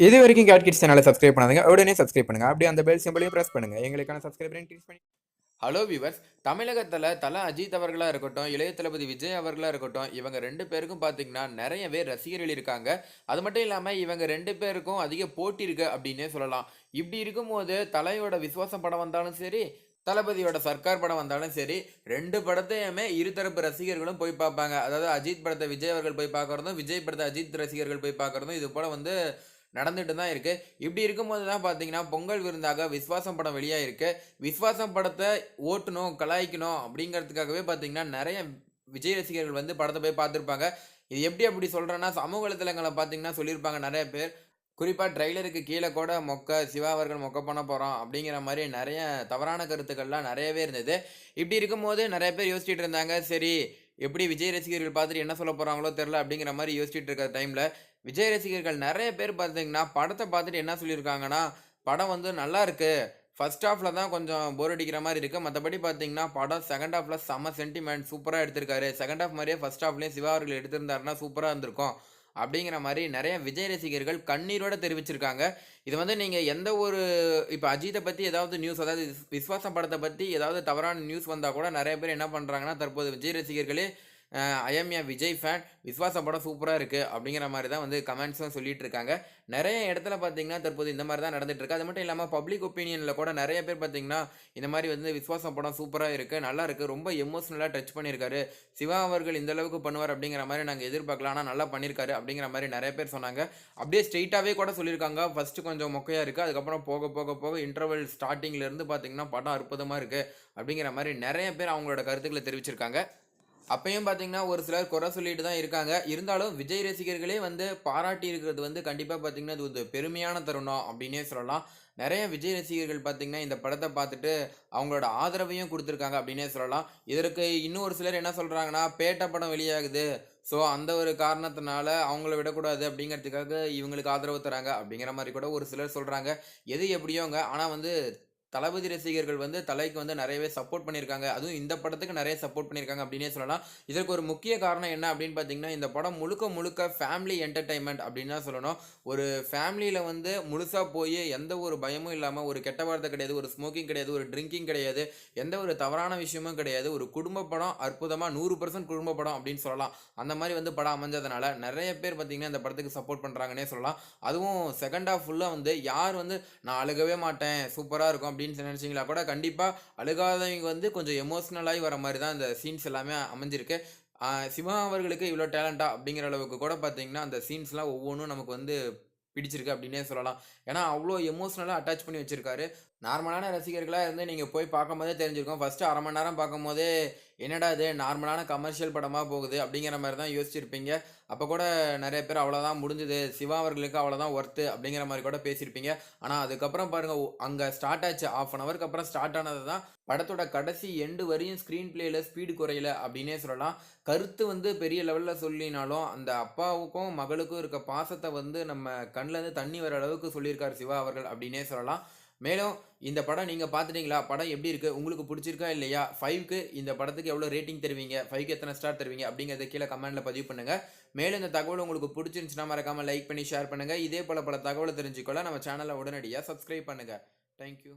இது வரைக்கும் cat kids சேனலை சப்ஸ்கிரைப் பண்ணாதீங்க. உடனே சப்ஸ்கிரைப் பண்ணுங்கள் அப்படியே அந்த பெல் சிம்பிளையும் பிரஸ் பண்ணுங்கள் எங்களுக்கான சப்ஸ்கிரைபரையும் இன்க்ரீஸ் பண்ணி ஹலோ வியூவர்ஸ் தமிழகத்தில் தல அஜித் அவர்களாக இருக்கட்டும் இளைய தளபதி விஜய் அவர்களாக இருக்கட்டும் இவங்க ரெண்டு பேருக்கும் பார்த்தீங்கன்னா நிறையவே ரசிகர்கள் இருக்காங்க. அது மட்டும் இல்லாமல் இவங்க ரெண்டு பேருக்கும் அதிக போட்டி இருக்கு அப்படின்னே சொல்லலாம். இப்படி இருக்கும்போது தலையோட விசுவாசம் படம் வந்தாலும் சரி தளபதியோட சர்க்கார் படம் வந்தாலும் சரி ரெண்டு படத்தையுமே இருதரப்பு ரசிகர்களும் போய் பார்ப்பாங்க. அதாவது அஜித் படத்தை விஜய் அவர்கள் போய் பார்க்கறதும் விஜய் படத்தை அஜித் ரசிகர்கள் போய் பார்க்கறதும் இது போல் வந்து நடந்துட்டு தான் இருக்குது இப்படி இருக்கும்போது தான் பார்த்தீங்கன்னா பொங்கல் விருந்தாக விஸ்வாசம் படம் வெளியாக இருக்குது விஸ்வாசம் படத்தை ஓட்டணும் கலாய்க்கணும் அப்படிங்கிறதுக்காகவே பார்த்தீங்கன்னா நிறைய விஜய் ரசிகர்கள் வந்து படத்தை போய் பார்த்துருப்பாங்க. இது எப்படி அப்படி சொல்கிறேன்னா சமூக வலைத்தளங்களை பார்த்தீங்கன்னா சொல்லியிருப்பாங்க நிறைய பேர். குறிப்பாக ட்ரைலருக்கு கீழே கூட மொக்க சிவா அவர்கள் மொக்க பண்ண போகிறோம் அப்படிங்கிற மாதிரி நிறைய தவறான கருத்துக்கள்லாம் நிறையவே இருந்தது. இப்படி இருக்கும்போது நிறைய பேர் யோசிச்சுட்டு இருந்தாங்க சரி எப்படி விஜய் ரசிகர்கள் பார்த்துட்டு என்ன சொல்ல போகிறாங்களோ தெரில அப்படிங்கிற மாதிரி யோசிச்சுட்டு இருக்கிற டைமில் விஜய் ரசிகர்கள் நிறைய பேர் பார்த்தீங்கன்னா படத்தை பார்த்துட்டு என்ன சொல்லியிருக்காங்கன்னா படம் வந்து நல்லா இருக்குது ஃபர்ஸ்ட் ஹாஃபில் தான் கொஞ்சம் போர் அடிக்கிற மாதிரி இருக்குது மற்றபடி பார்த்தீங்கன்னா படம் செகண்ட் ஹாஃபில் செம்ம சென்டிமெண்ட் சூப்பராக எடுத்திருக்காரு. செகண்ட் ஹாஃப் மாதிரியே ஃபர்ஸ்ட் ஹாஃப்லேயும் சிவா அவர்கள் எடுத்திருந்தாருன்னா சூப்பராக இருந்திருக்கும். அப்படிங்கிற மாதிரி நிறைய விஜய் ரசிகர்கள் கண்ணீரோட தெரிவிச்சிருக்காங்க. இது வந்து நீங்கள் எந்த ஒரு இப்போ அஜித்தை பற்றி ஏதாவது நியூஸ் அதாவது விஸ்வாசம் படத்தை பற்றி ஏதாவது தவறான நியூஸ் வந்தால் கூட நிறைய பேர் என்ன பண்ணுறாங்கன்னா தற்போது விஜய் ரசிகர்களே I am a Vijay fan Viswasa படம் சூப்பராக இருக்குது அப்படிங்கிற மாதிரி தான் வந்து கமெண்ட்ஸும் சொல்லிட்டு இருக்காங்க. நிறைய இடத்துல பார்த்தீங்கன்னா தற்போது இந்த மாதிரி தான் நடந்துட்டு இருக்கு. அது மட்டும் இல்லாமல் பப்ளிக் ஒப்பீனியனில் கூட நிறைய பேர் பார்த்தீங்கன்னா இந்த மாதிரி வந்து விஸ்வாச படம் சூப்பராக இருக்குது நல்லா இருக்குது ரொம்ப எமோஷ்னலாக டச் பண்ணியிருக்காரு. சிவா அவர்கள் இந்த அளவுக்கு பண்ணுவார் அப்படிங்கிற மாதிரி நாங்கள் எதிர்பார்க்கலாம் ஆனால் நல்லா பண்ணியிருக்காரு அப்படிங்கிற மாதிரி நிறைய பேர் சொன்னாங்க. அப்படியே ஸ்ட்ரெயிட்டாகவே கூட சொல்லியிருக்காங்க. ஃபஸ்ட்டு கொஞ்சம் மொக்கையாக இருக்குது அதுக்கப்புறம் போக போக போக இன்டர்வல் ஸ்டார்டிங்லேருந்து பார்த்தீங்கன்னா படம் அற்புதமாக இருக்குது அப்படிங்கிற மாதிரி நிறைய பேர் அவங்களோட கருத்துக்களை தெரிவிச்சிருக்காங்க. அப்பயும் பார்த்தீங்கன்னா ஒரு சிலர் குறை சொல்லிட்டு தான் இருக்காங்க. இருந்தாலும் விஜய் ரசிகர்களே வந்து பாராட்டி இருக்கிறது வந்து கண்டிப்பாக பார்த்தீங்கன்னா இது ஒரு பெருமையான தருணம் அப்படின்னே சொல்லலாம். நிறைய விஜய் ரசிகர்கள் பார்த்தீங்கன்னா இந்த படத்தை பார்த்துட்டு அவங்களோட ஆதரவையும் கொடுத்துருக்காங்க அப்படின்னே சொல்லலாம். இதற்கு இன்னும் ஒரு சிலர் என்ன சொல்கிறாங்கன்னா பேட்ட படம் வெளியாகுது. ஸோ அந்த ஒரு காரணத்தினால அவங்கள விடக்கூடாது அப்படிங்கிறதுக்காக இவங்களுக்கு ஆதரவு தராங்க அப்படிங்கிற மாதிரி கூட ஒரு சிலர் சொல்கிறாங்க எது எப்படியோங்க ஆனால் வந்து தளபதி ரசிகர்கள் வந்து தலைக்கு வந்து நிறையவே சப்போர்ட் பண்ணியிருக்காங்க. அதுவும் இந்த படத்துக்கு நிறைய சப்போர்ட் பண்ணியிருக்காங்க அப்படின்னே சொல்லலாம். இதற்கு ஒரு முக்கிய காரணம் என்ன அப்படின்னு பார்த்தீங்கன்னா இந்த படம் முழுக்க முழுக்க ஃபேமிலி என்டர்டைன்மெண்ட் அப்படின்னு தான் சொல்லணும். ஒரு ஃபேமிலியில் வந்து முழுசாக போய் எந்த ஒரு பயமும் இல்லாமல் ஒரு கெட்ட வார்த்தை கிடையாது ஒரு ஸ்மோக்கிங் கிடையாது ஒரு ட்ரிங்கிங் கிடையாது எந்த ஒரு தவறான விஷயமும் கிடையாது. ஒரு குடும்ப படம் அற்புதமாக நூறு பர்சன்ட் குடும்ப படம் அப்படின்னு சொல்லலாம். அந்த மாதிரி வந்து படம் அமைஞ்சதுனால நிறைய பேர் பார்த்தீங்கன்னா இந்த படத்துக்கு சப்போர்ட் பண்ணுறாங்கன்னே சொல்லலாம். அதுவும் செகண்ட் ஹாஃப் ஃபுல்லாக வந்து யார் வந்து நான் அழுகவே மாட்டேன் சூப்பராக இருக்கும் அப்படின்னு நினச்சிங்களா? கூட கண்டிப்பாக அழுகாதவங்க வந்து கொஞ்சம் எமோஷ்னலாகி வர மாதிரி தான் இந்த சீன்ஸ் எல்லாமே அமைஞ்சிருக்கு. சிவா அவர்களுக்கு இவ்வளோ டேலண்டா அப்படிங்கிற அளவுக்கு கூட பார்த்தீங்கன்னா அந்த சீன்ஸ்லாம் ஒவ்வொன்றும் நமக்கு வந்து பிடிச்சிருக்கு அப்படின்னே சொல்லலாம். ஏன்னா அவ்வளோ எமோஷ்னலாக அட்டாச் பண்ணி வச்சுருக்காரு. நார்மலான ரசிகர்களாக இருந்து நீங்கள் போய் பார்க்கும்போதே தெரிஞ்சிருக்கோம். ஃபஸ்ட்டு அரை மணி நேரம் பார்க்கும்போதே என்னடா இது நார்மலான கமர்ஷியல் படமாக போகுது? அப்படிங்கிற மாதிரி தான் யோசிச்சிருப்பீங்க. அப்போ கூட நிறைய பேர் அவ்வளோதான் முடிஞ்சுது. சிவா அவர்களுக்கு அவ்வளோதான் ஒர்த்து அப்படிங்கிற மாதிரி கூட பேசியிருப்பீங்க. ஆனால் அதுக்கப்புறம் பாருங்கள் அங்கே ஸ்டார்ட் ஆச்சு. ஆஃப் அன் ஹவருக்கு அப்புறம் ஸ்டார்ட் ஆனது தான் படத்தோட கடைசி எண்டு வரையும் ஸ்க்ரீன் பிளேயில் ஸ்பீடு குறையல அப்படின்னே சொல்லலாம். கருத்து வந்து பெரிய லெவலில் சொல்லினாலும் அந்த அப்பாவுக்கும் மகளுக்கும் இருக்க பாசத்தை வந்து நம்ம கண்ணிலேருந்து தண்ணி வர அளவுக்கு சொல்லியிருக்கார் சிவா அவர்கள் அப்படின்னே சொல்லலாம். மேலும் இந்த படம் நீங்கள் பார்த்துட்டீங்களா படம் எப்படி இருக்குது உங்களுக்கு பிடிச்சிருக்கா இல்லையா? ஃபைவ்க்கு இந்த படத்துக்கு எவ்வளோ ரேட்டிங் தருவீங்க? ஃபைவ்க்கு எத்தனை ஸ்டார் தருவீங்க? அப்படிங்கிறத கீழே கமெண்ட்டில் பதிவு பண்ணுங்கள் மேலும் இந்த தகவல் உங்களுக்கு பிடிச்சிருந்துச்சுன்னா மறக்காமல் லைக் பண்ணி ஷேர் பண்ணுங்கள் இதே போல் பல தகவலை தெரிஞ்சுக்கொள்ள நம்ம சேனலை உடனடியாக சப்ஸ்கிரைப் பண்ணுங்கள் தேங்க்யூ